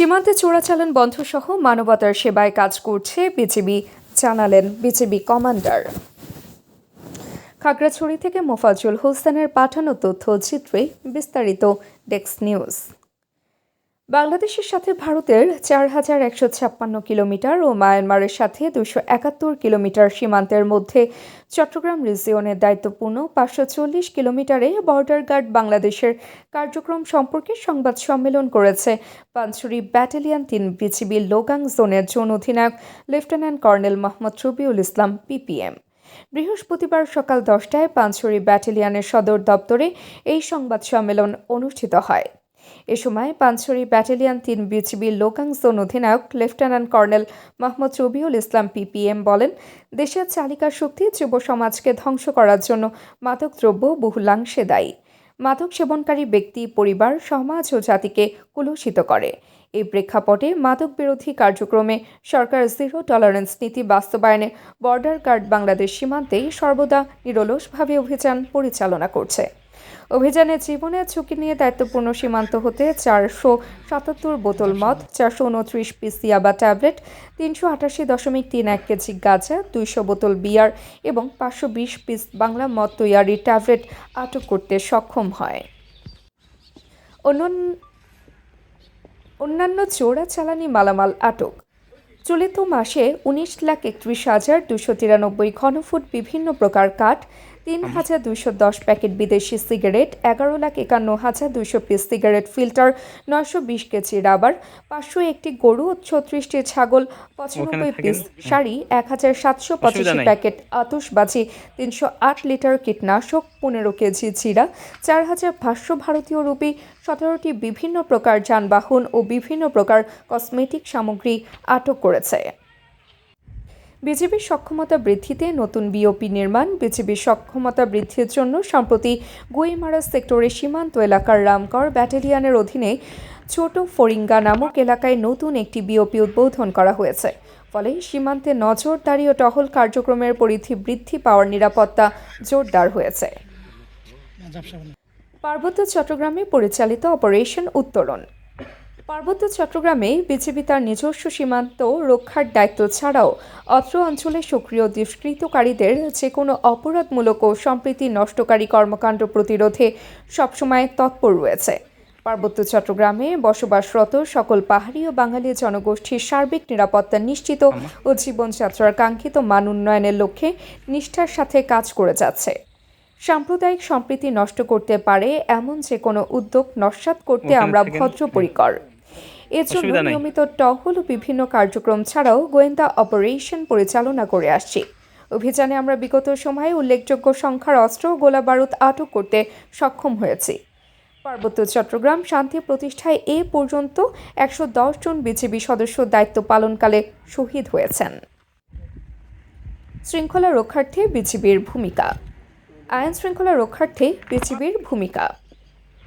সীমান্তে চোরাচালান বন্ধসহ মানবতার সেবায় কাজ করছে বিজিবি, জানালেন বিজিবি কমান্ডার। খাগড়াছড়ি থেকে মোফাজুল হোসেনের পাঠানো তথ্যচিত্রে বিস্তারিত ডেস্ক নিউজ। বাংলাদেশের সাথে ভারতের চার হাজার একশো ছাপ্পান্ন কিলোমিটার ও মায়ানমারের সাথে দুশো একাত্তর কিলোমিটার সীমান্তের মধ্যে চট্টগ্রাম রিজিয়নের দায়িত্বপূর্ণ পাঁচশো চল্লিশ কিলোমিটারে বর্ডার গার্ড বাংলাদেশের কার্যক্রম সম্পর্কে সংবাদ সম্মেলন করেছে। পাঞ্চুরি ব্যাটালিয়ন তিন বিজিবি লোগাং জোনের জোন অধিনায়ক lieutenant colonel Mohammad Rabiul Islam PPM বৃহস্পতিবার সকাল দশটায় পাঁচছড়ি ব্যাটালিয়নের সদর দপ্তরে এই সংবাদ সম্মেলন অনুষ্ঠিত হয়। এ সময় পাঁচছড়ি ব্যাটালিয়ন তিন বিজিবি লোকাং জোন অধিনায়ক lieutenant colonel Mohammad Rabiul Islam PPM বলেন, দেশের চালিকা শক্তি যুব সমাজকে ধ্বংস করার জন্য মাদকদ্রব্য বহুলাংশে দায়ী। মাদক সেবনকারী ব্যক্তি, পরিবার, সমাজ ও জাতিকে কুলুষিত করে। এই প্রেক্ষাপটে মাদক বিরোধী কার্যক্রমে সরকার জিরো টলারেন্স নীতি বাস্তবায়নে বর্ডার গার্ড বাংলাদেশ সীমান্তেই সর্বদা নিরলসভাবে অভিযান পরিচালনা করছে। অভিযানে জীবনের ঝুঁকি নিয়ে দায়িত্বপূর্ণ সীমান্ত হতে চারশো সাতাত্তর বোতল মদ, চারশো উনত্রিশ পিস ইয়াবা ট্যাবলেট, তিনশো আটাশি দশমিক তিন এক কেজি গাঁজা, দুইশো বোতল বিয়ার এবং পাঁচশো বিশ পিস বাংলা মদ তৈয়ারি ট্যাবলেট আটক করতে সক্ষম হয়। অন্যান্য অন্যান্য চোরাচালানি মালামাল আটক। চলিত মাসে উনিশ লাখ একত্রিশ হাজার দুশো তিরানব্বই ঘনফুট বিভিন্ন প্রকার কাঠ তিন হাজার দুইশো দশ প্যাকেট বিদেশি সিগারেট এগারো লাখ একান্ন হাজার দুইশো পিস সিগারেট ফিল্টার নয়শো বিশ কেজি রাবার পাঁচশো একটি গরু ছত্রিশটি ছাগল পঁচানব্বই পিস শাড়ি এক হাজার সাতশো পঁচাশি প্যাকেট আতসবাজি তিনশো আট লিটার কীটনাশক পনেরো কেজি জিরা চার হাজার পাঁচশো ভারতীয় রুপি সতেরোটি বিভিন্ন প্রকার যানবাহন ও বিভিন্ন প্রকার কসমেটিক সামগ্রী আটক করেছে। বিজেপির সক্ষমতা বৃদ্ধিতে নতুন বিওপি নির্মাণ বিজেপির সক্ষমতা বৃদ্ধির জন্য সম্প্রতি গুইমারা সেক্টরের সীমান্ত এলাকার রামগড় ব্যাটালিয়নের অধীনে ছোট ফরিঙ্গা নামক এলাকায় নতুন একটি বিওপি উদ্বোধন করা হয়েছে। ফলে সীমান্তে নজরদারি ও টহল কার্যক্রমের পরিধি বৃদ্ধি পাওয়ার নিরাপত্তা জোরদার হয়েছে। পার্বত্য চট্টগ্রামে পরিচালিত অপারেশন উত্তরণ পার্বত্য চট্টগ্রামে বিজেপি তার নিজস্ব সীমান্ত রক্ষার দায়িত্ব ছাড়াও অত্র অঞ্চলে সক্রিয় দুষ্কৃতকারীদের যে কোনো অপরাধমূলক ও সম্প্রীতি নষ্টকারী কর্মকাণ্ড প্রতিরোধে সবসময় তৎপর রয়েছে। পার্বত্য চট্টগ্রামে বসবাসরত সকল পাহাড়ি ও বাঙালি জনগোষ্ঠীর সার্বিক নিরাপত্তা নিশ্চিত ও জীবনযাত্রার কাঙ্ক্ষিত মান উন্নয়নের লক্ষ্যে নিষ্ঠার সাথে কাজ করে যাচ্ছে। সাম্প্রদায়িক সম্প্রীতি নষ্ট করতে পারে এমন যে কোনো উদ্যোগ নস্যাৎ করতে আমরা থেকে- জন্য নিয়মিত টহল ও বিভিন্ন কার্যক্রম ছাড়াও গোয়েন্দা অপারেশন পরিচালনা করে আসছি। অভিযানে আমরা বিগত সময়ে উল্লেখযোগ্য সংখ্যার অস্ত্র ও গোলা বারুদ আটক করতে সক্ষম হয়েছি। পার্বত্য চট্টগ্রাম শান্তি প্রতিষ্ঠায় এ পর্যন্ত একশো দশ জন বিজেপি সদস্য দায়িত্ব পালনকালে শহীদ হয়েছেন। শৃঙ্খলা রক্ষার্থে বিজিবির ভূমিকা। আইন শৃঙ্খলা রক্ষার্থে বিজিবির ভূমিকা।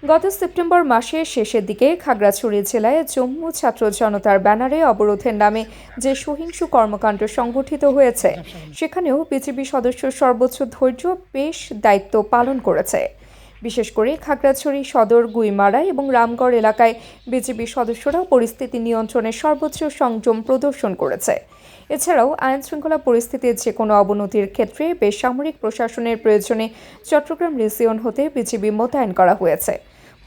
গত সেপ্টেম্বর মাসের শেষের দিকে খাগড়াছড়ি জেলায় জম্মু ছাত্র জনতার ব্যানারে অবরোধের নামে যে সহিংস কর্মকাণ্ড সংগঠিত হয়েছে, সেখানেও বিজিবি সদস্য সর্বোচ্চ ধৈর্য বেশ দায়িত্ব পালন করেছে। বিশেষ করে খাগড়াছড়ি সদর গুইমারা এবং রামগড় এলাকায় বিজিবি সদস্যরা পরিস্থিতি নিয়ন্ত্রণে সর্বোচ্চ সংযম প্রদর্শন করেছে। এছাড়াও আইন শৃঙ্খলা পরিস্থিতির যে কোনো অবনতির ক্ষেত্রে বেসামরিক প্রশাসনের প্রয়োজনে চট্টগ্রাম রিজিয়ন হতে বিজিবি মোতায়েন করা হয়েছে।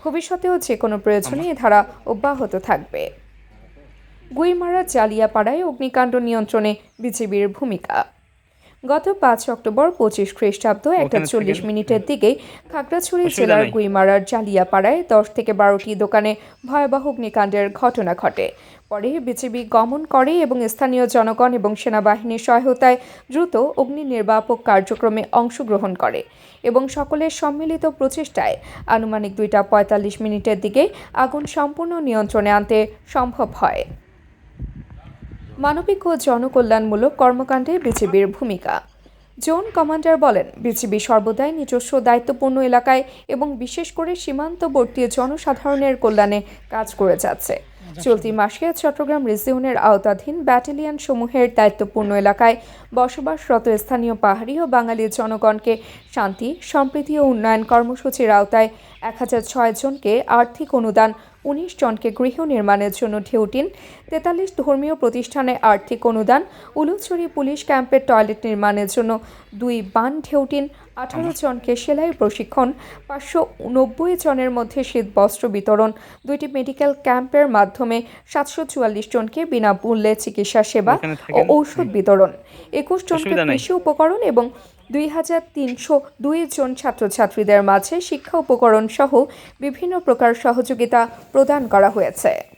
ভবিষ্যতেও যে কোনো প্রয়োজনে এ ধারা অব্যাহত থাকবে। গুইমারা জালিয়াপাড়ায় অগ্নিকাণ্ড নিয়ন্ত্রণে বিজিবির ভূমিকা। গত পাঁচ অক্টোবর পঁচিশ খ্রিস্টাব্দ একটা চল্লিশ মিনিটের দিকে খাগড়াছড়ি জেলার। গুইমারার জালিয়াপাড়ায় দশ থেকে বারোটি দোকানে ভয়াবহ অগ্নিকাণ্ডের ঘটনা ঘটে। পরে বিজিবি গমন করে এবং স্থানীয় জনগণ এবং সেনাবাহিনীর সহায়তায় দ্রুত অগ্নি নির্বাপক কার্যক্রমে অংশগ্রহণ করে এবং সকলের সম্মিলিত প্রচেষ্টায় আনুমানিক দুইটা পঁয়তাল্লিশ মিনিটের দিকে আগুন সম্পূর্ণ নিয়ন্ত্রণে আনতে সম্ভব হয়। মানবিক ও জনকল্যাণমূলক কর্মকাণ্ডে বিজিবির ভূমিকা। জোন কমান্ডার বলেন, বিজিবি সর্বদাই নিজস্ব দায়িত্বপূর্ণ এলাকায় এবং বিশেষ করে সীমান্তবর্তী জনসাধারণের কল্যাণে কাজ করে যাচ্ছে। চলতি মাসে চট্টগ্রাম রিজিয়নের আওতাধীন ব্যাটালিয়ন সমূহের দায়িত্বপূর্ণ এলাকায় বসবাসরত স্থানীয় পাহাড়ি ও বাঙালি জনগণকে শান্তি, সম্প্রীতি ও উন্নয়ন কর্মসূচির আওতায় এক হাজার ছয় জনকে আর্থিক অনুদান উনিশ জনকে গৃহ নির্মাণের জন্য ঢেউটিন তেতাল্লিশ ধর্মীয় প্রতিষ্ঠানে আর্থিক অনুদান। উলুচুরি পুলিশ ক্যাম্পের টয়লেট নির্মাণের জন্য দুই বান ঢেউটিন আঠারো জনকে সেলাই প্রশিক্ষণ। পাঁচশো নব্বই জনের মধ্যে শীত বস্ত্র বিতরণ। দুইটি মেডিকেল ক্যাম্পের মাধ্যমে সাতশো চুয়াল্লিশ জনকে বিনামূল্যে চিকিৎসা সেবা ও ঔষধ বিতরণ। একুশ জনকে কৃষি উপকরণ এবং দুই হাজার তিনশো দুই জন ছাত্রছাত্রীদের মাঝে শিক্ষা উপকরণ সহ বিভিন্ন প্রকার সহযোগিতা প্রদান করা হয়েছে।